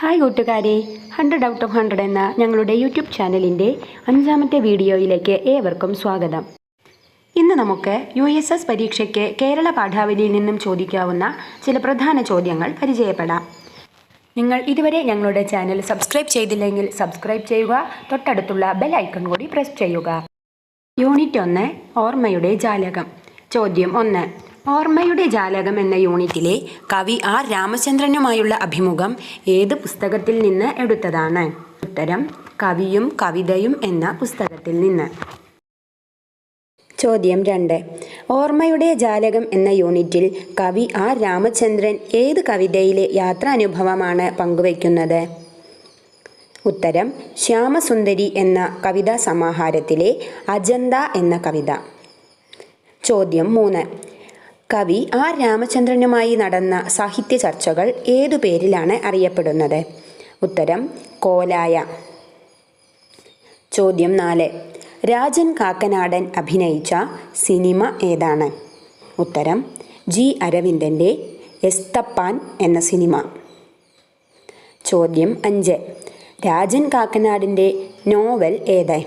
Hi കൂട്ടുകാരെ hundred out of hundred എന്ന ഞങ്ങളുടെ യൂട്യൂബ് ചാനലിന്റെ അഞ്ചാമത്തെ വീഡിയോയിലേക്ക് ഏവർക്കും സ്വാഗതം. ഇന്ന് നമുക്ക് യു എസ് എസ് പരീക്ഷയ്ക്ക് കേരള പാഠാവലിയിൽ നിന്നും ചോദിക്കാവുന്ന ചില പ്രധാന ചോദ്യങ്ങൾ പരിചയപ്പെടാം. നിങ്ങൾ ഇതുവരെ ഞങ്ങളുടെ ചാനൽ സബ്സ്ക്രൈബ് ചെയ്തില്ലെങ്കിൽ സബ്സ്ക്രൈബ് ചെയ്യുക തൊട്ടടുത്തുള്ള ബെൽ ഐക്കൺ കൂടി പ്രസ് ചെയ്യുക. യൂണിറ്റ് ഒന്ന് ഓർമ്മയുടെ ജാലകം. ചോദ്യം ഒന്ന് ഓർമ്മയുടെ ജാലകം എന്ന യൂണിറ്റിലെ കവി ആർ രാമചന്ദ്രനുമായുള്ള അഭിമുഖം ഏത് പുസ്തകത്തിൽ നിന്ന് എടുത്തതാണ്? ഉത്തരം കവിയും കവിതയും എന്ന പുസ്തകത്തിൽ നിന്ന്. ചോദ്യം രണ്ട്. ഓർമ്മയുടെ ജാലകം എന്ന യൂണിറ്റിൽ കവി ആർ രാമചന്ദ്രൻ ഏത് കവിതയിലെ യാത്രാനുഭവമാണ് പങ്കുവയ്ക്കുന്നത്? ഉത്തരം ശ്യാമസുന്ദരി എന്ന കവിതാ സമാഹാരത്തിലെ അജന്ത എന്ന കവിത. ചോദ്യം മൂന്ന്. കവി ആർ രാമചന്ദ്രനുമായി നടന്ന സാഹിത്യ ചർച്ചകൾ ഏതു പേരിലാണ് അറിയപ്പെടുന്നത്? ഉത്തരം കോലായ. ചോദ്യം നാല്. രാജൻ കാക്കനാടൻ അഭിനയിച്ച സിനിമ ഏതാണ്? ഉത്തരം ജി അരവിന്ദന്റെ എസ്തപ്പാൻ എന്ന സിനിമ. ചോദ്യം അഞ്ച്. രാജൻ കാക്കനാടിന്റെ നോവൽ ഏത്?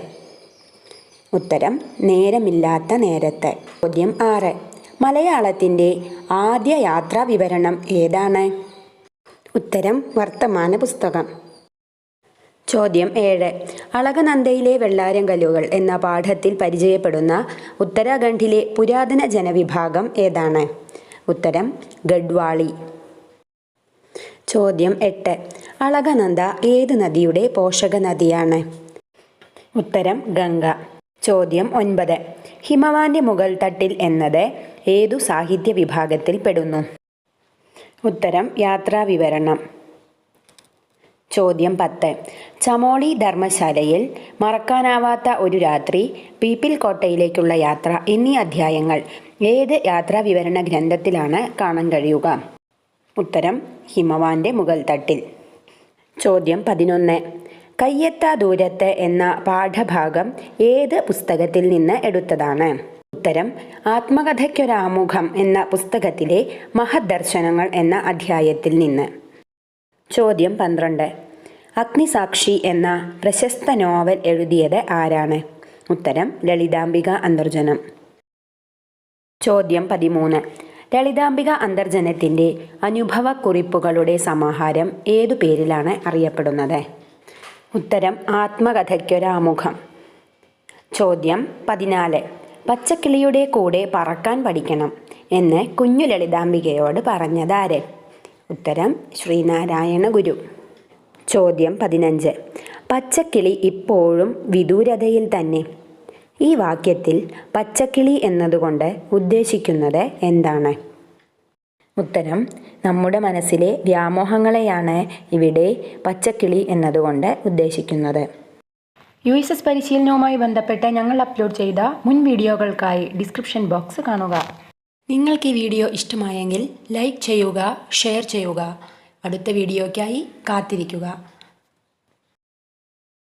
ഉത്തരം നേരമില്ലാത്ത നേരത്തെ. ചോദ്യം ആറ്. മലയാളത്തിന്റെ ആദ്യ യാത്രാ വിവരണം ഏതാണ്? ഉത്തരം വർത്തമാന പുസ്തകം. ചോദ്യം ഏഴ്. അളകനന്ദയിലെ വെള്ളാരങ്കല്ലുകൾ എന്ന പാഠത്തിൽ പരിചയപ്പെടുന്ന ഉത്തരാഖണ്ഡിലെ പുരാതന ജനവിഭാഗം ഏതാണ്? ഉത്തരം ഗഡ്വാളി. ചോദ്യം എട്ട്. അളകനന്ദ ഏത് നദിയുടെ പോഷക നദിയാണ് ഉത്തരം ഗംഗ. ചോദ്യം ഒൻപത്. ഹിമവാന്റെ മുകൾ തട്ടിൽ എന്നത് ഏതു സാഹിത്യ വിഭാഗത്തിൽ പെടുന്നു? ഉത്തരം യാത്രാവിവരണം ചോദ്യം പത്ത്. ചമോളി ധർമ്മശാലയിൽ മറക്കാനാവാത്ത ഒരു രാത്രി പീപ്പിൽ കോട്ടയിലേക്കുള്ള യാത്ര എന്നീ അധ്യായങ്ങൾ ഏത് യാത്രാ വിവരണ ഗ്രന്ഥത്തിലാണ് കാണാൻ കഴിയുക? ഉത്തരം ഹിമവാന്റെ മുകൾ തട്ടിൽ. ചോദ്യം പതിനൊന്ന്. കയ്യെത്താ ദൂരത്ത് എന്ന പാഠഭാഗം ഏത് പുസ്തകത്തിൽ നിന്ന് എടുത്തതാണ്? ഉത്തരം ആത്മകഥയ്ക്കൊരാമുഖം എന്ന പുസ്തകത്തിലെ മഹദർശനങ്ങൾ എന്ന അധ്യായത്തിൽ നിന്ന്. ചോദ്യം പന്ത്രണ്ട്. അഗ്നിസാക്ഷി എന്ന പ്രശസ്ത നോവൽ എഴുതിയത് ആരാണ്? ഉത്തരം ലളിതാംബിക അന്തർജനം. ചോദ്യം പതിമൂന്ന്. ലളിതാംബിക അന്തർജനത്തിന്റെ അനുഭവക്കുറിപ്പുകളുടെ സമാഹാരം ഏതു പേരിലാണ് അറിയപ്പെടുന്നത്? ഉത്തരം ആത്മകഥയ്ക്കൊരാമുഖം. ചോദ്യം പതിനാല്. പച്ചക്കിളിയുടെ കൂടെ പറക്കാൻ പഠിക്കണം എന്ന് കുഞ്ഞു ലളിതാംബികയോട് പറഞ്ഞതാര്? ഉത്തരം ശ്രീനാരായണ ഗുരു. ചോദ്യം പതിനഞ്ച്. പച്ചക്കിളി ഇപ്പോഴും വിദൂരതയിൽ തന്നെ. ഈ വാക്യത്തിൽ പച്ചക്കിളി എന്നതുകൊണ്ട് ഉദ്ദേശിക്കുന്നത് എന്താണ്? ഉത്തരം നമ്മുടെ മനസ്സിലെ വ്യാമോഹങ്ങളെയാണ് ഇവിടെ പച്ചക്കിളി എന്നതുകൊണ്ട് ഉദ്ദേശിക്കുന്നത്. യു എസ് എസ് പരിശീലനവുമായി ബന്ധപ്പെട്ട് ഞങ്ങൾ അപ്ലോഡ് ചെയ്ത മുൻ വീഡിയോകൾക്കായി ഡിസ്ക്രിപ്ഷൻ ബോക്സ് കാണുക. നിങ്ങൾക്ക് ഈ വീഡിയോ ഇഷ്ടമായെങ്കിൽ ലൈക്ക് ചെയ്യുക ഷെയർ ചെയ്യുക. അടുത്ത വീഡിയോയ്ക്കായി കാത്തിരിക്കുക.